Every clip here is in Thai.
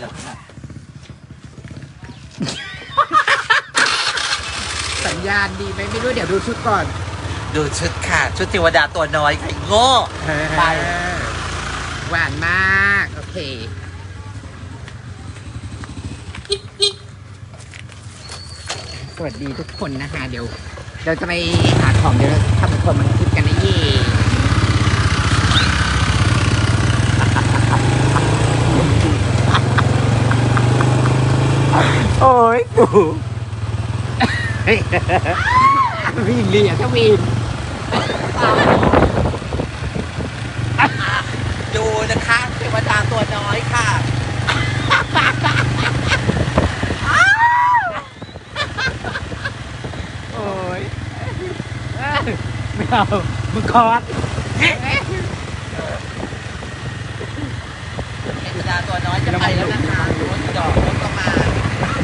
หรอกค่ะสัญญาณดีไหมไม่รู้เดี๋ยวดูชุดก่อนดูชุดค่ะ ชุดเทวดาตัวน้อยค่ะโง่ไปหวานมาก โอเคสวัสดีทุกคนนะคะ เดี๋ยว เราจะไปหาของเดี๋ยวเราทำคนมันคลิปกันนะเย่โอ้ยกู วีนเลียถ้าวีนดูนะคะเทวดาตัวน้อยค่ะโอ้ยไม่เอามึงคอร์สเทวดาตัวน้อยจะไปแล้วนะคะรถดอกรถก็มาแม่เออเอาสิไม่เคยรักใครเท่านี้เลยเลยเออแต่ดี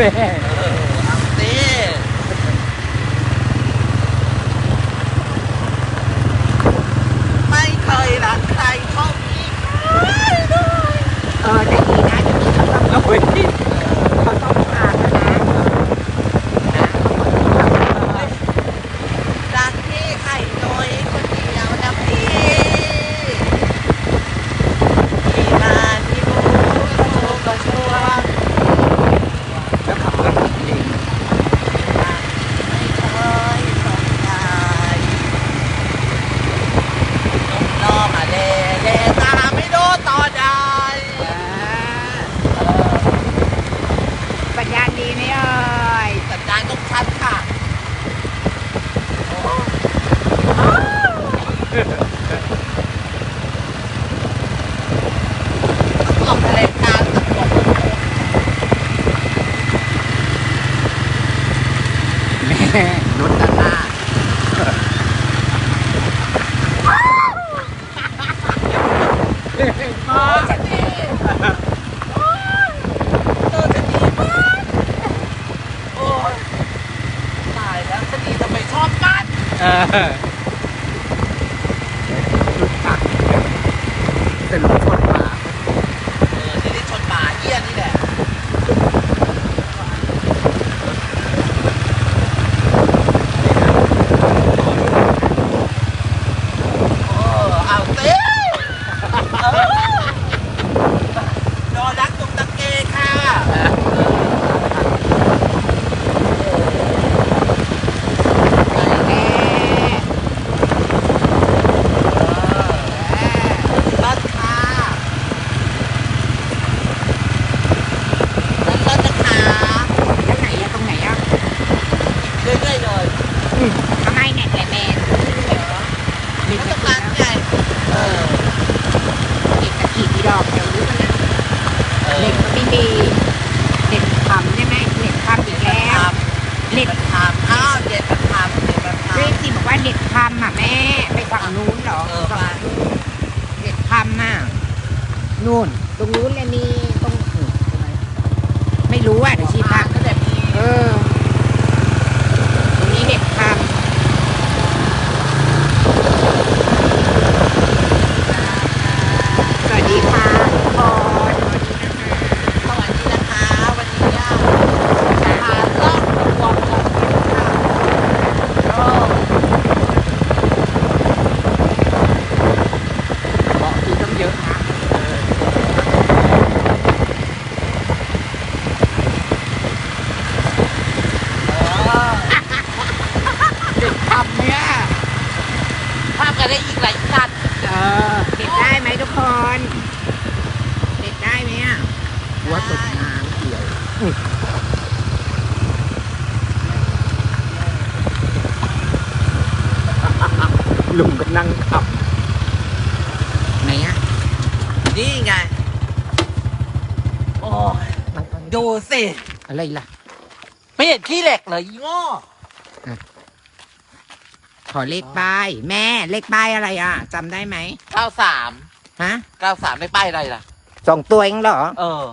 นะที่เขาต้องเอาไว้ที่เขาต้องพาแล้วนะ รักพี่ไข่น้อยคนเดียวนะพี่ที่นานที่รู้ก็ชัวร์ แล้วขับรถเอง ไม่เคยสนใจนกล้อมาเล่เล่ตาไม่โดนต่อได้ สัญญาณดีไหมเอ่ย สัญญาณต้องชัดค่ะ ออกรายการตำรวจแม่รถด้านหน้าโอ้จะดีโอ้ยเออจะดีมากโอ้ยตายแล้วจะดีทำไมชอบกันเออรถตัก แต่รถชนมา เออที่ได้ชนหมาเยี่ยนี่แหละเออเอาสิเออนอนรักตุกตะเกค่ะ แม่ รถค่ะนั่นรถนะคะ แล้วไหนอะตรงไหนอะ เรื่อยๆเลย ทำไมเนี่ยแต่แม่มี แล้วต ตะ รง กี นั้นไงเออ อีกตะกีที่ดอกเดี๋ยวรู้กันนะ เอ อเหล็กก็ไม่มีเหล็กทำใช่ไหมเหล็กทำอีกแล้วเด็ดทำอ้าวเด็ดแบบทำเด็ดแบบทเรียกสิบอกว่าเด็กทำอะแม่ ไปฝั่งนู้นเหรอำเออมาเด็กทำอะนู่น ตรงนู้นเลยมีตรงอื่นใช่ไหมไม่รู้อะเดี๋ยวชี้ทาพังกก็แบบนี้เออ ตรงนี้เด็กทำสวัสดีค่ะทุกคนสวัสดีนะคะ สวัสดีนะคะ วันนี้พาล่องรวมของกันค่ะก็ บอกทีต้องเยอะนะ เออ เด็กทำเนี่ย ภาพกันได้อีกหลายสัตว์เออเด็ดได้ไหมทุกคนเด็ดได้ไหมอะหัวตกน้ำเกี่ยวอุ๊ยลุงก็นั่งขับไหนอะนี่ไงโอ้ยดูสิ อะไรล่ะ ไม่เห็นขี้เหล็กเลยอีโง่ ขอเลขป้าย แม่เลขป้ายอะไรอะจำได้ไหม93ฮะ93ไม่ป้ายอะไรล่ะ สองตัวเองเหรอเออ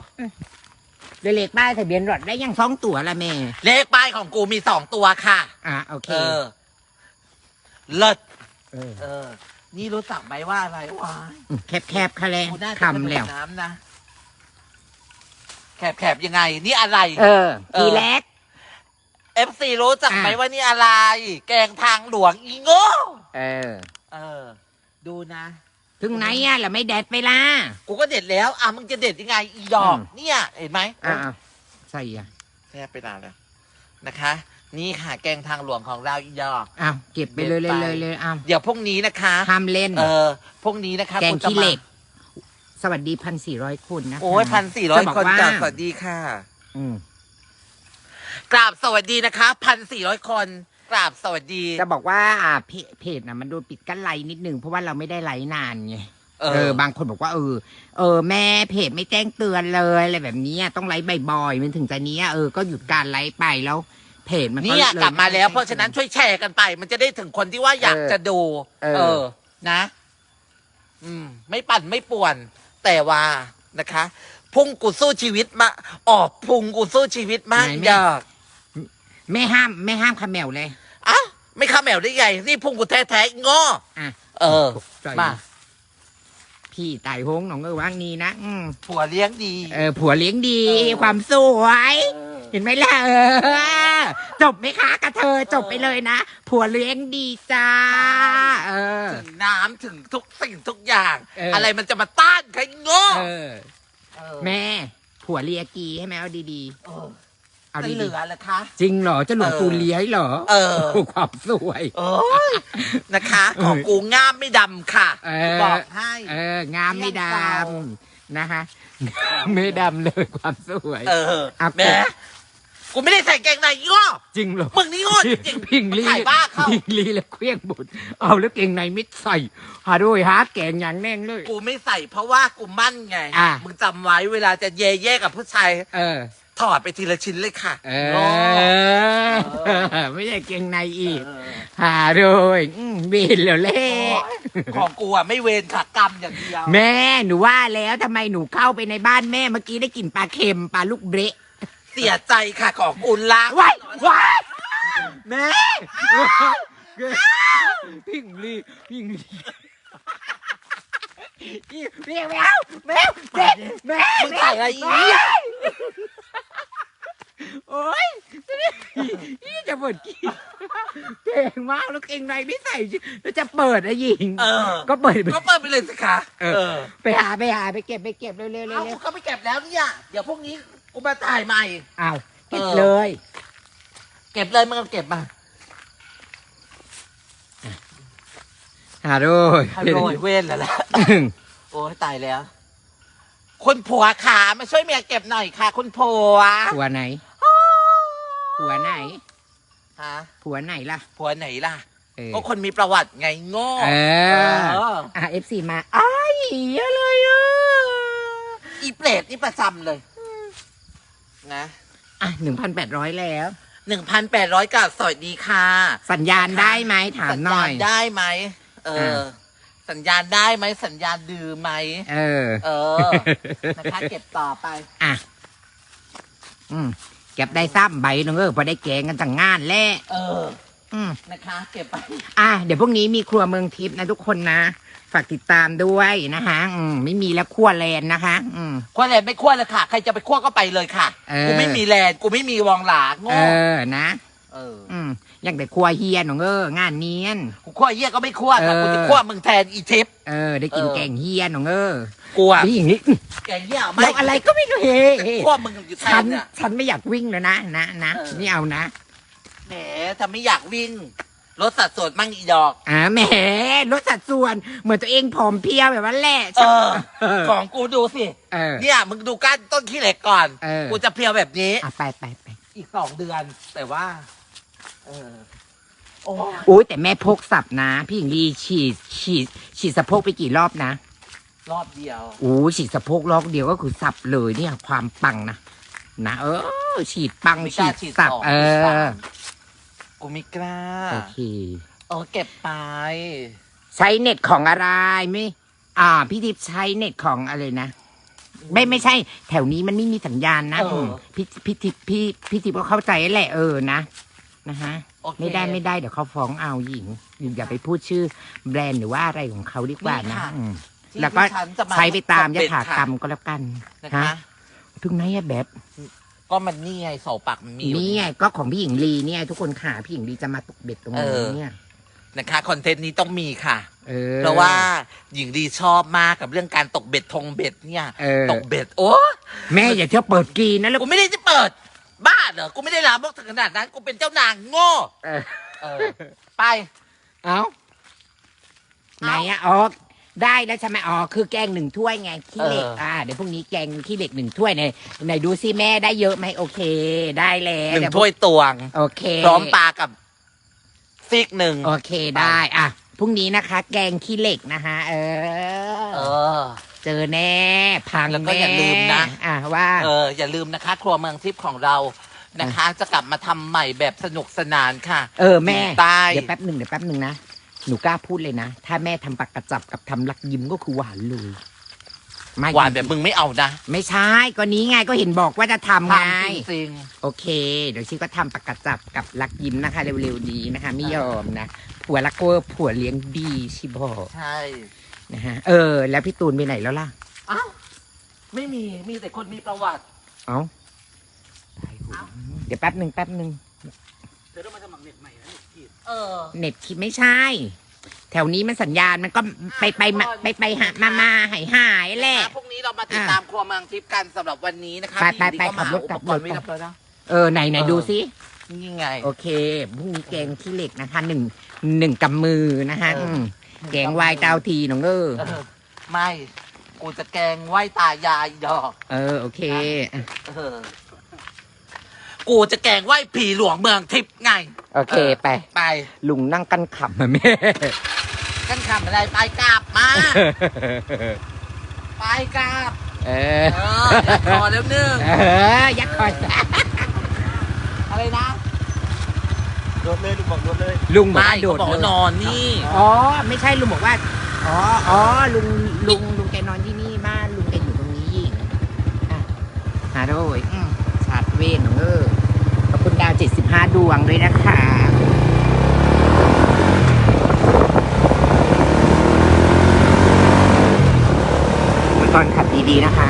ได้เลขป้ายทะเบียนรถได้ยังสองตัวละแม่เลขป้ายของกูมีสองตัวค่ะ อะโอเคเออเลิศเออเออ นี่รู้จักไหมว่าอะไรวะแคบๆคะแลกูน่าจะคำแล้ว น้ำนะ แคบแคบยังไง นี่อะไร เออเออทีแรก FC รู้จักไหมอะว่านี่อะไร แกงทางหลวงอีโง่เออ เออ ดูนะ ถึงไหนอะแล้วไม่แดดไปล่ะ กูก็เด็ดแล้ว อะมึงจะเด็ดยังไงอีดอกอืม เนี่ยเห็นไหมอ่าใส่อะแทบไปนานแล้วนะคะ นี่ค่ะแกงทางหลวงของเราอีดอก อ้าวเก็บไปเลยเลยเลยเลยอ้าวเดี๋ยวพวกนี้นะคะ ห้ามเล่น เออพวกนี้นะคะแกงคุณจะขี้มาเหล็ก สวัสดีพันสี่ร้อยคนนะคะโอ้ยพันสี่ร้อยจะบอกคนว่าจ้ะสวัสดีค่ะ อืม กราบสวัสดีนะคะพันสี่ร้อยคน กราบสวัสดี จะบอกว่าอ่าเพจเพจน่ะมันโดนปิดกั้นไลน์นิดนึงเพราะว่าเราไม่ได้ไลน์นานไงเอเอออ บางคนบอกว่าเออ เออ แม่เพจไม่แจ้งเตือนเลยอะไรแบบเนี้ยต้องไลฟ์บ่อยๆมันถึงจะเนี้ยเออก็หยุดการไลฟ์ไปแล้ว เพจมันก็เนี่ยเยกลับมาแล้วไเพราะฉะนั้นช่วยแชร์กันไป มันจะได้ถึงคนที่ว่าอยากเออจะดู เออ นะ อืม ไม่ปั่นไม่ป่วน แต่ว่านะคะ พุ่งกูสู้ชีวิตมาออกพุงกูสู้ชีวิตมากอยาก ไม่ห้ามไม่ห้ามคาแมวเลยอ้าวไม่ข้าแมวได้ไง นี่พุงกูแท้ๆอีง้ออะเออตกใจมา พี่ไต่โฮงหนองเออว่างนี้นะอืมผัวเลี้ยงดี เออ ผัวเลี้ยงดี เออ ความสวยเออเห็นไหมล่ะเออ จบไหมคะกระเทยจบไปเลยนะ ผัวเลี้ยงดีจ้า เออ ถึงน้ำถึงทุกสิ่งทุกอย่าง เอออ อะไรมันจะมาต้านใครโง่เออ เออแม่ ผัวเลียกีให้แม่เอาดีเออๆ เอาจะดีเหลือเหรอคะ ๆจริงเหรอเจะหลวงเออตูเลี้ยเหรอเออโความสวย โอ้ยนะคะ ของกูง่ามไม่ดำค่ะเออ บอกให้ เอองามไม่ดเลี้ยงเก่าำนะคะไม่ดำเลยความสวย เอออะ แหม่กูไม่ได้ใส่แกงในยี่ห้อ จริงเหรอมึงนี่โง่จริงพิงลีขายบ้าเข้า พิงลีแล้วเครื่องบุญเอาแล้วเก่งในมิดใส่หาด้วยฮาร์ดแกงอย่างแน่งเลย กูไม่ใส่เพราะว่ากูมั่นไง อะ มึงจำไว้เวลาจะเย่เย่กับผู้ชาย เออ ถอดไปทีละชิ้นเลยค่ะ เอโง่อไม่ใช่เก่งในอีก หาด้วยอืมเบนแล้วแหละของกูอะไม่เวรค่ะกรรมอย่างเดียว แม่ หนูว่าแล้วทำไมหนูเข้าไปในบ้านแม่เมื่อกี้ได้กลิ่นปลาเค็มปลาลูกเบะเสียใจค่ะของกูละว้ายว้ายแม่พิงลีพิงลีแมวแมวแมวเด็ดแมวมึงใส่อะไรอีกเนี่ย โอ้ยนี่จะเปิดกี่เก่งมากแล้วเก่งในไม่ใส่แล้วจะเปิดอะหญิงเออ ก็เปิดไปก็เปิดไปเลยสิคะเออไปหาไปหาไปเก็บไปเก็บเร็วๆเร็วๆเอาเร็วกูเข้าไปเก็บแล้วเนี่ยเดี๋ยวพรุ่งนี้กูมาถ่ายใหม่ อ้าวเก็บเออเลย เก็บเลยมึงเอาเก็บมา หาด้วยฮัลโหลเว้นแล้วล่ะ โอ้ยตายแล้ว คุณผัวขามาช่วยเมียเก็บหน่อยค่ะ คุณผัวผัวไหน ผัวไหน ฮะผัวไหนล่ะ ผัวไหนล่ะ เออ ก็คนมีประวัติไงโง่เออ เอออะเอฟซีมาอ้ายอะไรอะ อีเปรตนี่ประจำเลยนะอะหนึ่งพันแปดร้อยแล้ว หนึ่งพันแปดร้อยกับสวัสดีค่ะสัญญาณได้ไหมถามสัญหน่ญาอณย ได้ไหมเอออ่าสัญญาณได้ไหมสัญญาณดื้อไหมเออ เออ นะคะเก็บต่อไป อะ อืม เก็บได้ซ้ำใบหนึงเออพอได้แกงกันจังงานแหละเออ อืม นะคะ เก็บไป อะเดี๋ยวพรุ่งนี้มีครัวเมืองทิพย์นะทุกคนนะ ฝากติดตามด้วยนะคะอืมไม่มีแล้วครัวแลนด์นะคะ อืม ขั้วแลนไม่ขั้วเลยค่ะ ใครจะไปขั้วก็ไปเลยค่ะ เออ กูไม่มีแลนกูไม่มีวองหลาโง่เออนะ เอออืมอย่างแต่ครัวเฮียหนองเอองานเนียน กูขั้วเยี่ยก็ไม่ขั้วค่ะเออ กูจะขั้วมึงแทนอีทิป เออ ได้กินเออ แกงเฮียหนองเออกูอะนี่อย่างนี้แกเยี่ยไม่แล้วอะไรก็ไม่รู้เฮ้เฮ้ขั้วมึงอยู่แทฉันนเนี่ย ฉันไม่อยากวิ่งแล้วนะนะนะเออนี่เอานะแหมถ้าไม่อยากวิ่งลดสัดส่วนมั่งอีดอก อ่าแหมลดสัดส่วน เหมือนตัวเองผอมเพรียวแบบว่าแหละเออ เออของกูดูสิ เออ เนี่ยมึงดูก้านต้นขี้เหล็กก่อน เออ กูจะเพลียวแบบนี้ อะไปไปไปอีกสองเดือน แต่ว่าเออ โอ้ยอุ้ยแต่แม่พกสับนะ พี่หญิงลีฉีดฉีดฉีดสะโพกไปกี่รอบนะรอบเดียวอู้ฉีดสะโพกรอบเดียวก็คือสับเลยเนี่ยความปังนะนะเออ ฉีดปังไม่กฉีล้าดฉีดสับสองเอฉีดสาอมกูไม่กล้าโอเค เออเก็บไป ใช้เน็ตของอะไรไม่ อ่า พี่ทิพย์ใช้เน็ตของอะไรนะ ไม่ไม่ใช่ แถวนี้มันไม่มีสัญญาณนะเอออื มพี่พี่ทิพย์พี่พี่ทิพย์ก็เข้าใจแหละเออนะ นะฮะโอเค ไม่ได้ไม่ได้เดี๋ยวเขาฟ้องเอาหญิงอย่าไปพูดชื่อแบรนด์หรือว่าอะไรของเขาดีกว่านะนี่ค่ะ อืมที่แล้วก็ดิฉันจะมาใช้ไปตามยเป็นถากรรมค่ะก็แล้วกันนะคะฮะถึงไหนอะแบบ ก็มันนี่ไงเสาปักมันมีอยู่ นี่ไงก็ของพี่หญิงลีเนี่ย ทุกคนค่ะพี่หญิงลีจะมาตกเบ็ดตรงเอนี้อเนี่ย นะคะคอนเทนต์นี้ต้องมีค่ะ เออเพราะว่าหญิงดีชอบมากกับเรื่องการตกเบ็ดทงเบ็ดเนี่ย เออตกเบ็ดโอ้แม่อย่าเที่ยวเปิดกรีนนะแล้วกูไม่ได้จะเปิด บ้าเหรอ กูไม่ได้ลามกถึงขนาดนั้น กูเป็นเจ้านางโง่เออเออไป เอาไหนอะอ๋อได้แล้วใช่ไหมอ๋อคือแกงหนึ่งถ้วยไงขี้เหล็กเอออ่ อ่าเดี๋ยวพรุ่งนี้แกงขี้เหล็กหนึ่งถ้วยไหนไหนดูซิแม่ได้เยอะไหมโอเค ได้แล้วหนึ่งเดี๋ถ้วยตวง โอเคพร้อมปลากับซีกหนึ่งโอเคได้ อะพรุ่งนี้นะคะ แกงขี้เหล็กนะคะเออ เออ เจอแน่ พังแล้วก็แน่อย่าลืมนะ อะว่า เอออย่าลืมนะคะ ครัวเมืองทิพย์ของเรานะคะ จะกลับมาทำใหม่แบบสนุกสนานค่ะ เออแม่ใต้เดี๋ยวแป๊บหนึ่งเดี๋ยวแป๊บหนึ่งนะหนูกล้าพูดเลยนะ ถ้าแม่ทำปากกระจับกับทำลักยิ้มก็คือหวานเลยไม่หวานแบบมึงไม่เอานะ ไม่ใช่ก็นี้ไงก็เห็นบอกว่าจะทำไงทำจริงโอเค เดี๋ยวชิก็ทำปากกระจับกับลักยิ้มนะคะ เร็วๆนี้นะคะ ไม่ยอมนะผัวรักเวอร์ผัวเลี้ยงดีชิบอกๆใช่ นะฮะ เออ แล้วพี่ตูนไปไหนแล้วล่ะ อ้าว ไม่มี มีแต่คนมีประวัติ เอ้าเดี๋ยวแป๊บหนึ่งแป๊บหนึ่งเธอต้องมาสมัครเน็ตใหม่นะเออ เน็ตคิดไม่ใช่ แถวนี้มันสัญญาณมันก็ไปไปมาไปไปหามามาหายหายแหละ พรุ่งนี้เรามาติดตามครัวเมืองทิพย์กันสำหรับวันนี้นะคะไปไปพี่ไปหญิงดีขับรถก็มาอุปกรณ์กลับรถไม่รับแล้วนะเออไหนไหนเออดูซินี่ไง โอเคพรุ่งนี้แกงขี้เหล็กนะคะหนึ่งหนึ่งกำมือนะคะเอออืม แกงวายเตาทีน้องเออ เออไม่ กูจะแกงไหว้ตายายดอก เออ โอเคอะเออ กูจะแกงไหว้ผีหลวงเมืองทิพย์ไง โอเคไป ไป ลุงนั่งกันขำมาแม่ กันขำอะไรไปกราบมา ไปกราบเออเอออย่าคอแล้วหนึ่งเออยักษ์คอย อะไรนะ โดดเลยลุงบอกโดดเลยลุงบอกไม่ว่าโดเขาดบอกเลว่ายนอนนี่ อ๋อ ไม่ใช่ลุงบอกว่า อ๋ออ๋อลุงลุงลุงแกนอนที่นี่บ้านลุงแกอยู่ตรงนี้ยิงอะหาโดยอืมชาร์จเวนน้องเออขอบคุณดาวเจ็ดสิบห้าดวงด้วยนะคะ ตอนขับดีๆนะคะ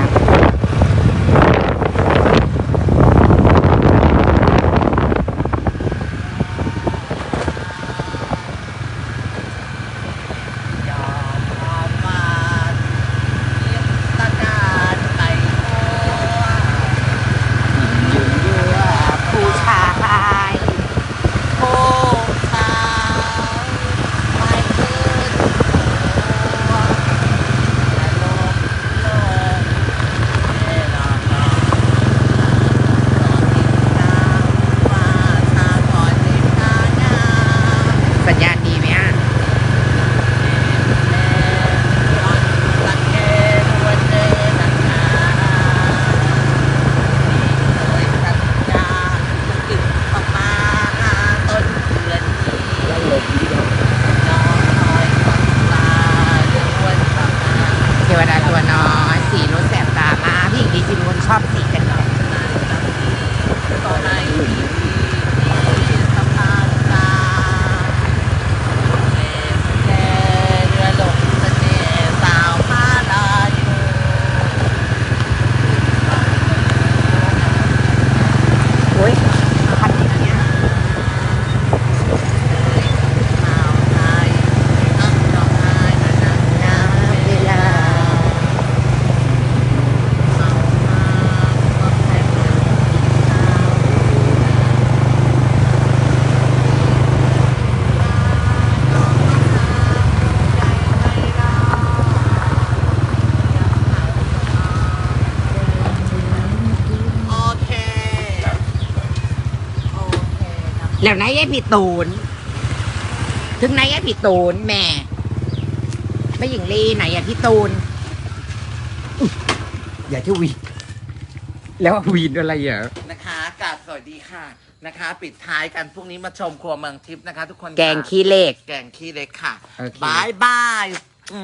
แล้วไหนไอ้พี่ตูน ถึงไหนไอ้พี่ตูนแม่ไม่หญิงลีไหนอะพี่ตูนอุ๊ยอย่าที่วีนแล้ววีนอะไรเหรอนะคะกราบสวัสดีค่ะนะคะ ปิดท้ายกันพรุ่งนี้มาชมครัวเมืองทิพย์นะคะ ทุกคนแกงค่ะขี้เหล็ก แกงขี้เล็กค่ะโอเค บายบายอื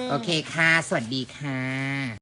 มโอเคค่ะ สวัสดีค่ะ